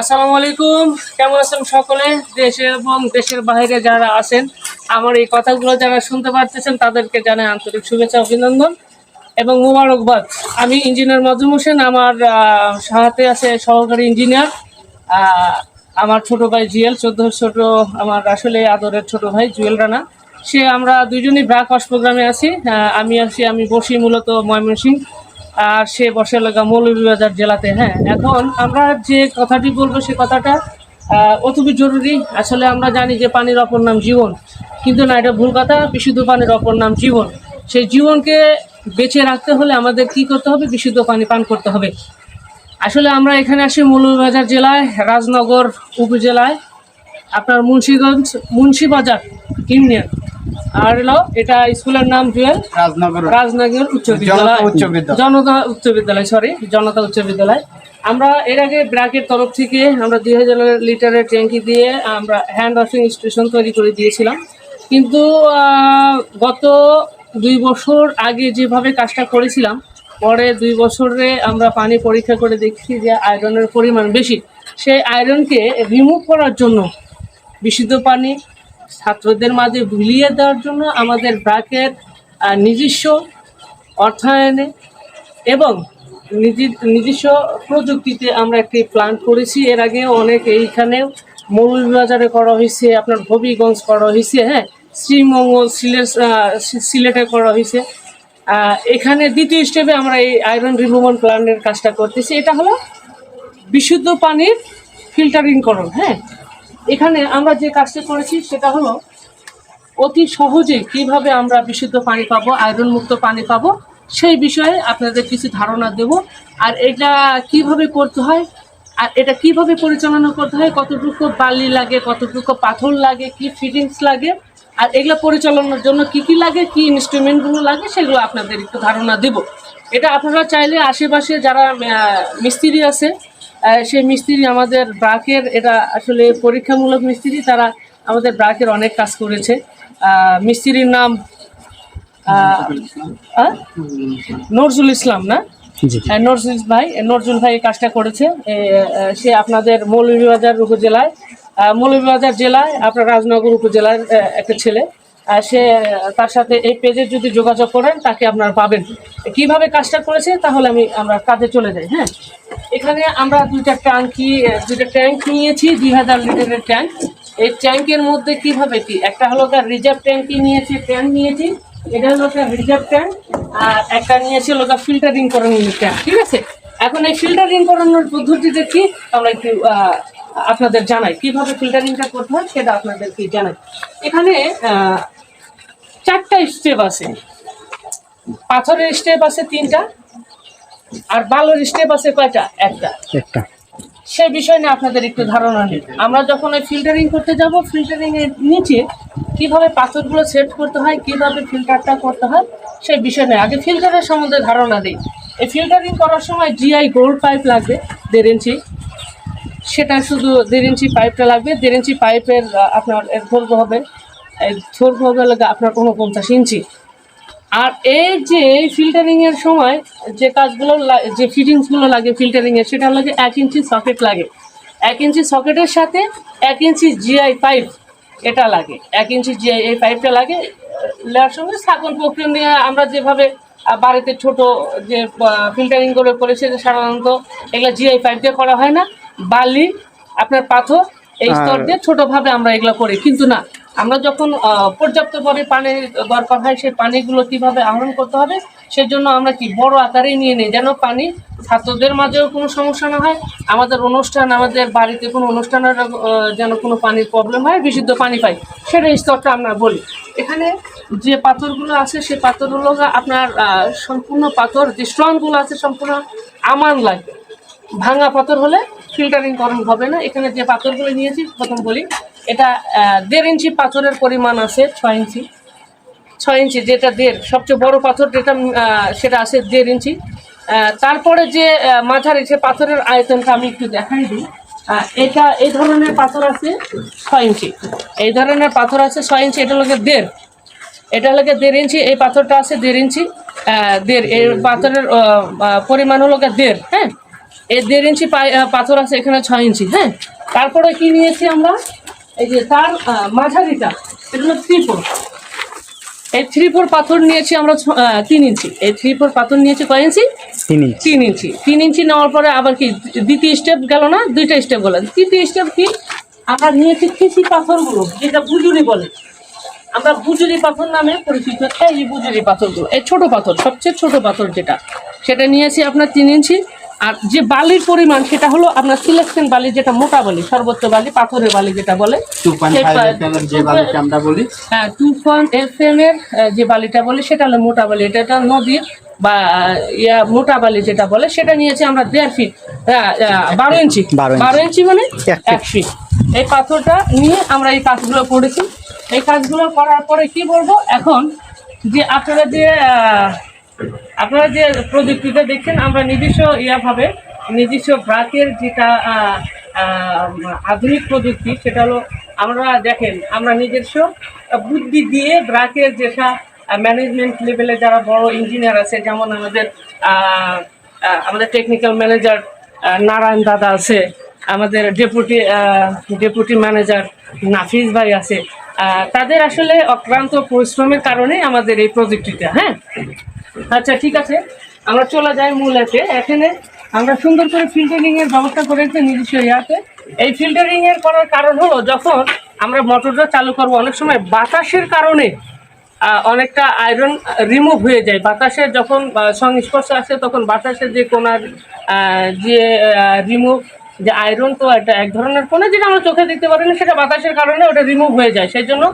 আসসালামু আলাইকুম। কেমন আছেন সকলে? দেশে এবং দেশের বাইরে যারা আছেন, আমার এই কথাগুলো যারা শুনতে পারতেছেন, তাদেরকে জানাই আন্তরিক শুভেচ্ছা, অভিনন্দন এবং মোবারকবাদ। আমি ইঞ্জিনিয়ার মজুম হোসেন, আমার সাথে আছে সহকারী ইঞ্জিনিয়ার আমার ছোট ভাই জুয়েল চোদ্দ ছোট, আমার আসলে আদরের ছোট ভাই জুয়েল রানা। সে, আমরা দুজনেই ব্রাক প্রোগ্রামে আছি। আমি আছি, আমি বসি মূলত ময়মনসিংহ। আর সে বসে লাগা মৌলভীবাজার জেলাতে হ্যাঁ। এখন আমরা যে কথাটি বলব সে কথাটা আহ, জরুরি। আসলে আমরা জানি যে পানির অপর নাম জীবন। কিন্তু না এটা ভুল কথা। বিশুদ্ধ পানির অপর নাম জীবন। সেই জীবনকে বেঁচে রাখতে হলে আমাদের কি করতে হবে? বিশুদ্ধ পানি পান করতে হবে। আসলে আমরা এখানে আসি মৌলভীবাজার জেলায় রাজনগর উপজেলায় আপনার মুন্সিগঞ্জ মুন্সিবাজার ইউনিয়ন। আর হলো এটা স্কুলের নাম জুয়েল। রাজনগর। রাজনগর উচ্চ বিদ্যালয়। উচ্চ বিদ্যালয়। জনতা উচ্চ বিদ্যালয় সরি জনতা উচ্চ বিদ্যালয়। আমরা এর আগে ব্র্যাকের তরফ থেকে আমরা দুই হাজার লিটারের ট্যাঙ্কি দিয়ে আমরা হ্যান্ড ওয়াশিং স্টেশন তৈরি করে দিয়েছিলাম। কিন্তু গত দুই বছর আগে যেভাবে কাজটা করেছিলাম পরে দুই বছরে আমরা পানি পরীক্ষা করে দেখছি যে আয়রনের পরিমাণ বেশি। সেই আয়রনকে রিমুভ করার জন্য বিশুদ্ধ পানি ছাত্রদের মাঝে বিলিয়ে দেওয়ার জন্য আমাদের ব্র্যাকের আহ, নিজস্ব অর্থায়নে এবং নিজে- নিজস্ব প্রযুক্তিতে আমরা একটি প্ল্যান করেছি। এর আগে অনেক এইখানে মৌলভীবাজারে করা হয়েছে আপনার হবিগঞ্জ করা হয়েছে হ্যাঁ শ্রীমঙ্গল সিলেট সিলেটে করা হয়েছে। এখানে দ্বিতীয় স্টেপে আমরা এই আয়রন রিমুভাল প্ল্যানের কাজটা করতেছি। এটা হলো বিশুদ্ধ পানির ফিল্টারিংকরণ হ্যাঁ। এখানে আমরা যে কাজটা করেছি সেটা হলো অতি সহজে কীভাবে আমরা বিশুদ্ধ পানি পাবো আয়রন মুক্ত পানি পাবো, সেই বিষয়ে আপনাদের কিছু ধারণা দেব। আর এটা কীভাবে করতে হয়, আর এটা কীভাবে পরিচালনা করতে হয়, কতটুকু বালি লাগে, কতটুকু পাথর লাগে, কি ফিটিংস লাগে, আর এগুলো পরিচালনার জন্য কি কি লাগে, কি ইনস্ট্রুমেন্টগুলো লাগে, সেগুলো আপনাদের একটু ধারণা দেব। এটা আপনারা চাইলে আশেপাশে যারা মিস্ত্রি আছে সেই মিস্ত্রি আমাদের ব্রাকের এটা আসলে পরীক্ষামূলক মিস্ত্রি তারা আমাদের ব্রাকের অনেক কাজ করেছে। মিস্ত্রির নাম? নজরুল ইসলাম না? হ্যাঁ, নজরুল ভাই নজরুল ভাই কাজটা করেছে। সে আপনাদের মৌলভীবাজার উপজেলায় মৌলভীবাজার জেলায় আপনার রাজনগর উপজেলার একটা ছেলে। সে, তার সাথে এই পেজে যদি যোগাযোগ করেন, তাকে আপনারা পাবেন। কীভাবে কাজটা করেছে, তাহলে আমি, আমরা কাজে চলে যাই হ্যাঁ? এখানে আমরা দুইটা ট্যাঙ্কি দুইটা ট্যাঙ্ক নিয়েছি, দুই হাজার লিটারের ট্যাঙ্ক এই ট্যাঙ্কের মধ্যে কীভাবে কি? একটা হলো তার রিজার্ভ ট্যাঙ্কি নিয়েছি ট্যাঙ্ক নিয়েছি। এটা হলো তার রিজার্ভ ট্যাঙ্ক আর একটা নিয়েছি হলো ফিল্টারিং করানোর ট্যাঙ্ক ঠিক আছে? এখন এই ফিল্টারিং করানোর পদ্ধতিতে কি? আমরা একটু আপনাদের জানাই। কীভাবে ফিল্টারিংটা করতে হয়, সেটা আপনাদেরকে জানাই। এখানে চারটা স্টেপ আছে। পাথরের স্টেপ আছে তিনটা আর বালুর স্টেপ আছে কয়টা? একটা। একটা। সেই বিষয় নিয়ে আপনাদের একটু ধারণা নেই। আমরা যখন ওই ফিল্টারিং করতে যাব ফিল্টারিং এর নিচে কীভাবে পাথরগুলো সেট করতে হয় কীভাবে ফিল্টারটা করতে হয় সেই বিষয় নিয়ে। আগে ফিল্টারের সম্বন্ধে ধারণা দিই। এই ফিল্টারিং করার সময় জিআই গোল্ড পাইপ লাগবে দেড় ইঞ্চি। সেটা শুধু দেড় ইঞ্চি পাইপটা লাগবে। দেড় ইঞ্চি পাইপের আপনার এর দৈর্ঘ্য হবে। দৈর্ঘ্য হবে লাগে আপনার উনপঞ্চাশ ইঞ্চি। আর এই যে ফিল্টারিং এর সময় যে কাজগুলো যে ফিটিংসগুলো লাগে ফিল্টারিং এর সেটা লাগে এক ইঞ্চি সকেট লাগে। এক ইঞ্চি সকেটের সাথে এক ইঞ্চি জিআই পাইপ এটা লাগে। এক ইঞ্চি জিআই এই পাইপটা লাগে। নেওয়ার সঙ্গে স্থাপন প্রক্রিয়া নিয়ে আমরা যেভাবে বাড়িতে ছোট যে ফিল্টারিং করে করে সেটা সাধারণত এগুলো জিআই পাইপ দিয়ে করা হয় না। বালি আপনার পাথর এই স্তর দিয়ে ছোটভাবে আমরা এগুলো করি। কিন্তু না আমরা যখন আহ, পর্যাপ্ত পরিমাণে পানির দরকার হয় সেই পানিগুলো কীভাবে আহরণ করতে হবে সেজন্য আমরা কি বড় আকারে নিয়ে নিই যেন পানি ছাত্রদের মাঝেও কোনো সমস্যা না হয় আমাদের অনুষ্ঠান আমাদের বাড়িতে কোনো অনুষ্ঠানের যেন কোনো পানির প্রবলেম হয় বিশুদ্ধ পানি পাই সেটা স্তরটা আমরা বলি। এখানে যে পাথরগুলো আছে সেই পাথরগুলো আপনার সম্পূর্ণ পাথর যে স্ট্রংগুলো আছে সম্পূর্ণ আমান লাগবে ভাঙা পাথর হলে ফিল্টারিং করণ হবে না। এখানে যে পাথরগুলো নিয়েছি প্রথম বলি এটা দেড় ইঞ্চি পাথরের পরিমাণ আছে, ছয় ইঞ্চি। ছয় ইঞ্চি যেটা দেড়, সবচেয়ে বড় পাথর যেটা সেটা আছে দেড় ইঞ্চি। তারপরে যে মাঝারি যে পাথরের আয়তনটা আমি একটু দেখাই দিই। এটা, এই ধরনের পাথর আছে ছয় ইঞ্চি। এই ধরনের পাথর আছে ছয় ইঞ্চি, এটা লোকের দেড়। এটা লাগে দেড় ইঞ্চি, এই পাথরটা আছে দেড় ইঞ্চি দেড়। এই পাথরের পরিমাণ হলো দেড় হ্যাঁ? এই দেড় ইঞ্চি পাথর আছে এখানে ছয় ইঞ্চি হ্যাঁ? তারপরে কি নিয়েছি আমরা? এই যে তার মাঝারিটা এটা হলো থ্রি ফোর এই থ্রি ফোর পাথর নিয়েছি আমরা তিন ইঞ্চি। এই থ্রি ফোর পাথর নিয়েছি কয় ইঞ্চি? তিন ইঞ্চ। তিন ইঞ্চি। তিন ইঞ্চি নেওয়ার পরে আবার কি দ্বিতীয় স্টেপ গেল না? দুইটা স্টেপ গেল। তৃতীয় স্টেপ কি? আমরা নিয়েছি কৃষি পাথরগুলো যেটা বুজুরি বলে। আমরা বুজুরি পাথর নামে পরিচিত এই বুজুরি পাথরগুলো। এই ছোট পাথর সবচেয়ে ছোট পাথর যেটা সেটা নিয়েছি আপনার তিন ইঞ্চি। আর যে বালির পরিমাণ সেটা হলো আপনার সিলেকশন বালি যেটা মোটা বালি সর্বোচ্চ বালি পাথরের বালি যেটা বলে হ্যাঁ টু পয়েন্ট এফ এম এর যে বালিটা বলে। সেটা হলো মোটা বালি। এটা নদীর বা ইয়া মোটা বালি যেটা বলে সেটা নিয়েছি আমরা দেড় ফিট বারো ইঞ্চি। বারো ইঞ্চি। বারো ইঞ্চি মানে এক ফিট। এক ফিট এই পাথরটা নিয়ে আমরা এই কাজগুলো করেছি। এই কাজগুলো করার পরে কি বলব? এখন যে আপনারা যে আহ, আপনারা যে প্রযুক্তিটা দেখছেন, আমরা নিজস্ব ইয়াভাবে, নিজস্ব ব্রাকের যেটা আধুনিক প্রযুক্তি, সেটা হলো আমরা দেখেন, আমরা নিজস্ব বুদ্ধি দিয়ে ব্রাকের যেটা ম্যানেজমেন্ট লেভেলে যারা বড় ইঞ্জিনিয়ার আছে, যেমন আমাদের আমাদের টেকনিক্যাল ম্যানেজার নারায়ণ দাদা আছে, আমাদের ডেপুটি ডেপুটি ম্যানেজার নাফিজ ভাই আছে তাদের আসলে অক্লান্ত পরিশ্রমের কারণে আমাদের এই প্রযুক্তিটা হ্যাঁ? আচ্ছা ঠিক আছে। আমরা চলে যাই মূল এতে এখানে আমরা সুন্দর করে ফিল্টারিং এর ব্যবস্থা করেছি নিজস্ব ইয়াতে এই ফিল্টারিং এর করার কারণ হলো, যখন আমরা মোটরটা চালু করব, অনেক সময় বাতাসের কারণে অনেকটা আয়রন রিমুভ হয়ে যায়। বাতাসের যখন সংস্পর্শে আসে, তখন বাতাসের যে কোনার যে রিমুভ যে আয়রন তো একটা এক ধরনের কোনো যেটা আমরা চোখে দেখতে পারি না, সেটা বাতাসের কারণে ওটা রিমুভ হয়ে যায়। সেই জন্য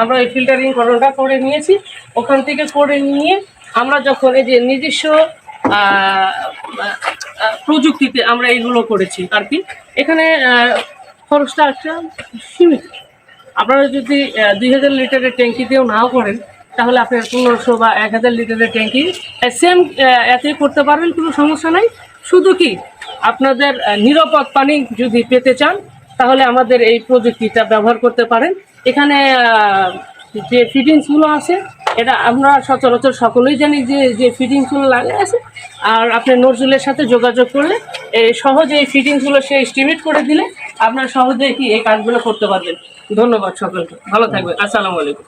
আমরা এই ফিল্টারিং করণটা করে নিয়েছি। ওখান থেকে করে নিয়ে আমরা যখন এই যে নিজস্ব প্রযুক্তিতে আমরা এইগুলো করেছি আর কি, এখানে খরচটা একটা সীমিত। আপনারা যদি দুই হাজার লিটারের ট্যাঙ্কি দিয়েও নাও করেন, তাহলে আপনার পনেরোশো বা এক হাজার লিটারের ট্যাঙ্কি সেম এতে করতে পারবেন, কোনো সমস্যা নাই। শুধু কি, আপনাদের নিরাপদ পানি যদি পেতে চান, তাহলে আমাদের এই প্রযুক্তিটা ব্যবহার করতে পারেন। এখানে যে ফিটিংসগুলো আছে এটা আমরা সচরাচর সকলেই জানি যে যে ফিটিংসগুলো লাগে আছে। আর আপনি নজরুলের সাথে যোগাযোগ করলে এই সহজে এই ফিটিংসগুলো সে এস্টিমেট করে দিলে আপনারা সহজে কি এই কাজগুলো করতে পারবেন। ধন্যবাদ সকলকে। ভালো থাকবেন। আসসালামু আলাইকুম।